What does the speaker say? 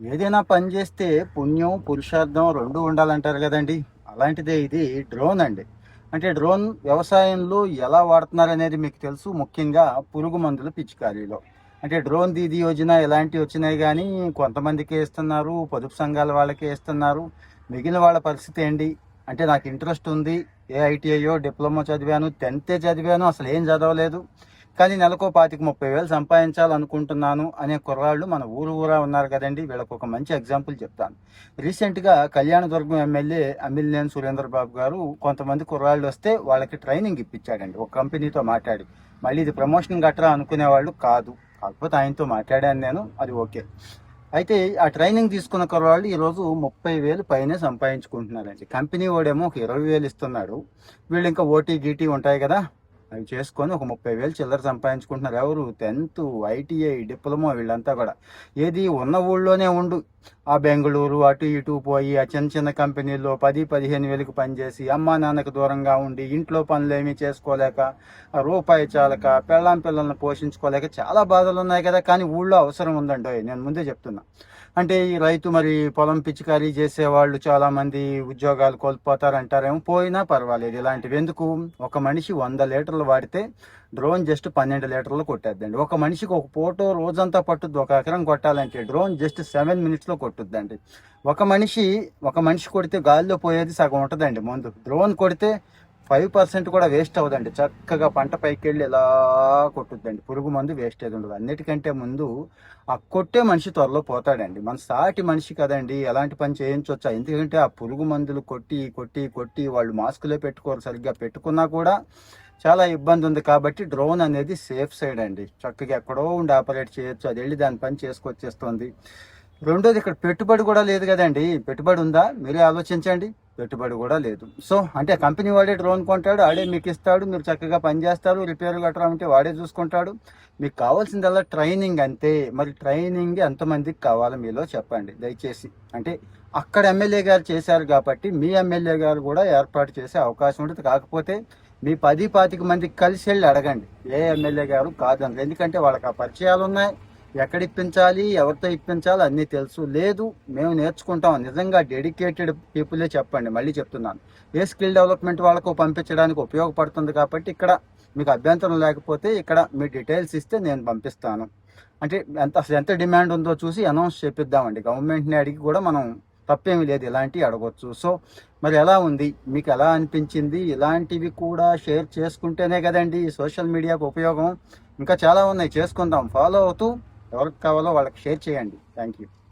ఏదైనా పని చేస్తే పుణ్యం పురుషార్థం రెండు ఉండాలంటారు కదండి. అలాంటిదే ఇది డ్రోన్ అండి. అంటే డ్రోన్ వ్యవసాయంలో ఎలా వాడుతున్నారు అనేది మీకు తెలుసు. ముఖ్యంగా పురుగు మందుల పిచికారీలో. అంటే డ్రోన్ దీది యోజన ఎలాంటివి వచ్చినాయి కానీ కొంతమందికి ఇస్తున్నారు పొదుపు సంఘాల వాళ్ళకి ఇస్తున్నారు మిగిలిన వాళ్ళ పరిస్థితి ఏంటి? అంటే నాకు ఇంట్రెస్ట్ ఉంది. ఏ ఐటీఐయో డిప్లొమా చదివాను టెన్తే చదివాను అసలు ఏం చదవలేదు. కానీ నెలకో పాతిక ముప్పై వేలు సంపాదించాలనుకుంటున్నాను అనే కుర్రాళ్ళు మన ఊరు ఊరా ఉన్నారు కదండి. వీళ్ళకు ఒక మంచి ఎగ్జాంపుల్ చెప్తాను. రీసెంట్గా కళ్యాణదుర్గం ఎమ్మెల్యే అమిల్నేని సురేంద్రబాబు గారు కొంతమంది కుర్రాళ్ళు వస్తే వాళ్ళకి ట్రైనింగ్ ఇప్పించాడండి. ఒక కంపెనీతో మాట్లాడి. మళ్ళీ ఇది ప్రమోషన్ గట్రా అనుకునే వాళ్ళు కాదు. కాకపోతే ఆయనతో మాట్లాడాను నేను. అది ఓకే. అయితే ఆ ట్రైనింగ్ తీసుకున్న కుర్రవాళ్ళు ఈరోజు ముప్పై వేలు పైనే సంపాదించుకుంటున్నారండి. కంపెనీ వాడేమో ఒక ఇరవై వేలు ఇస్తున్నాడు. వీళ్ళు ఇంకా ఓటీ గీటీ ఉంటాయి కదా. అవి చేసుకొని ఒక ముప్పై వేలు చిల్లర సంపాదించుకుంటున్నారు. ఎవరు? టెన్త్ ఐటీఐ డిప్లొమా వీళ్ళంతా కూడా. ఏది ఉన్న ఊళ్ళోనే ఉండు. ఆ బెంగళూరు అటు ఇటు పోయి ఆ చిన్న చిన్న కంపెనీల్లో పది పదిహేను వేలకు పనిచేసి అమ్మా నాన్నకు దూరంగా ఉండి ఇంట్లో పనులు ఏమీ చేసుకోలేక ఆ రూపాయి చాలక పెళ్ళాం పిల్లల్ని పోషించుకోలేక చాలా బాధలు ఉన్నాయి కదా. కానీ ఊళ్ళో అవసరం ఉందండి. నేను ముందే చెప్తున్నా. అంటే ఈ రైతు మరి పొలం పిచికారీ చేసేవాళ్ళు చాలా మంది ఉద్యోగాలు కోల్పోతారు అంటారేమో పోయినా పర్వాలేదు ఇలాంటివి ఎందుకు? ఒక మనిషి వంద లీటర్లు వాడితే డ్రోన్ జస్ట్ పన్నెండు లీటర్లు కొట్టేద్దండి. ఒక మనిషికి ఒక ఫోటో రోజంతా పట్టుద్ది ఒక ఎకరం కొట్టాలంటే డ్రోన్ జస్ట్ సెవెన్ మినిట్స్లో కొట్టుద్దండి. ఒక మనిషి ఒక మనిషి కొడితే గాలిలో పోయేది సగం ఉంటుందండి. ముందు డ్రోన్ కొడితే ఫైవ్ పర్సెంట్ కూడా వేస్ట్ అవ్వదండి. చక్కగా పంట పైకి వెళ్ళి ఎలా కొట్టుద్దండి. పురుగు మందు వేస్టేజ్ ఉండదు. అన్నిటికంటే ముందు ఆ కొట్టే మనిషి త్వరలో పోతాడండి. మన సాటి మనిషి కదండి. ఎలాంటి పని చేయించవచ్చా ఎందుకంటే ఆ పురుగు మందులు కొట్టి కొట్టి కొట్టి వాళ్ళు మాస్కులే పెట్టుకోరు సరిగ్గా పెట్టుకున్నా కూడా చాలా ఇబ్బంది ఉంది. కాబట్టి డ్రోన్ అనేది సేఫ్ సైడ్ అండి. చక్కగా ఎక్కడో ఉండి ఆపరేట్ చేయొచ్చు. అది వెళ్ళి దాని పని చేసుకొచ్చేస్తుంది. రెండోది ఇక్కడ పెట్టుబడి కూడా లేదు కదండి. పెట్టుబడి ఉందా? మీరే ఆలోచించండి. పెట్టుబడి కూడా లేదు. సో అంటే కంపెనీ వాడే డ్రోన్ కొంటాడు ఆడే మీకు ఇస్తాడు మీరు చక్కగా పని చేస్తారు రిపేర్ గట్రా వాడే చూసుకుంటాడు. మీకు కావాల్సిందల్లా ట్రైనింగ్ అంతే. మరి ట్రైనింగ్ ఎంతమందికి కావాలో మీలో చెప్పండి దయచేసి. అంటే అక్కడ ఎమ్మెల్యే గారు చేశారు కాబట్టి మీ ఎమ్మెల్యే గారు కూడా ఏర్పాటు చేసే అవకాశం ఉంటుంది. కాకపోతే మీ పది పాతిక మందికి కలిసి వెళ్ళి అడగండి. ఏ ఎమ్మెల్యే గారు కాదండి ఎందుకంటే వాళ్ళకి ఆ పరిచయాలు ఉన్నాయి. ఎక్కడ ఇప్పించాలి ఎవరితో ఇప్పించాలి అన్నీ తెలుసు. లేదు మేము నేర్చుకుంటాం. నిజంగా డెడికేటెడ్ పీపులే చెప్పండి. మళ్ళీ చెప్తున్నాను. ఏ స్కిల్ డెవలప్మెంట్ వాళ్ళకు పంపించడానికి ఉపయోగపడుతుంది కాబట్టి ఇక్కడ మీకు అభ్యంతరం లేకపోతే ఇక్కడ మీ డీటెయిల్స్ ఇస్తే నేను పంపిస్తాను. అంటే ఎంత అసలు ఎంత డిమాండ్ ఉందో చూసి అనౌన్స్ చేపిద్దామండి. గవర్నమెంట్ని అడిగి కూడా మనం తప్పేమి లేదు. ఇలాంటివి అడగొచ్చు. సో మరి ఎలా ఉంది? మీకు ఎలా అనిపించింది? ఇలాంటివి కూడా షేర్ చేసుకుంటేనే కదండి సోషల్ మీడియాకు ఉపయోగం. ఇంకా చాలా ఉన్నాయి. చేసుకుందాం. ఫాలో అవుతూ ఎవరికి కావాలో వాళ్ళకి షేర్ చేయండి. Thank you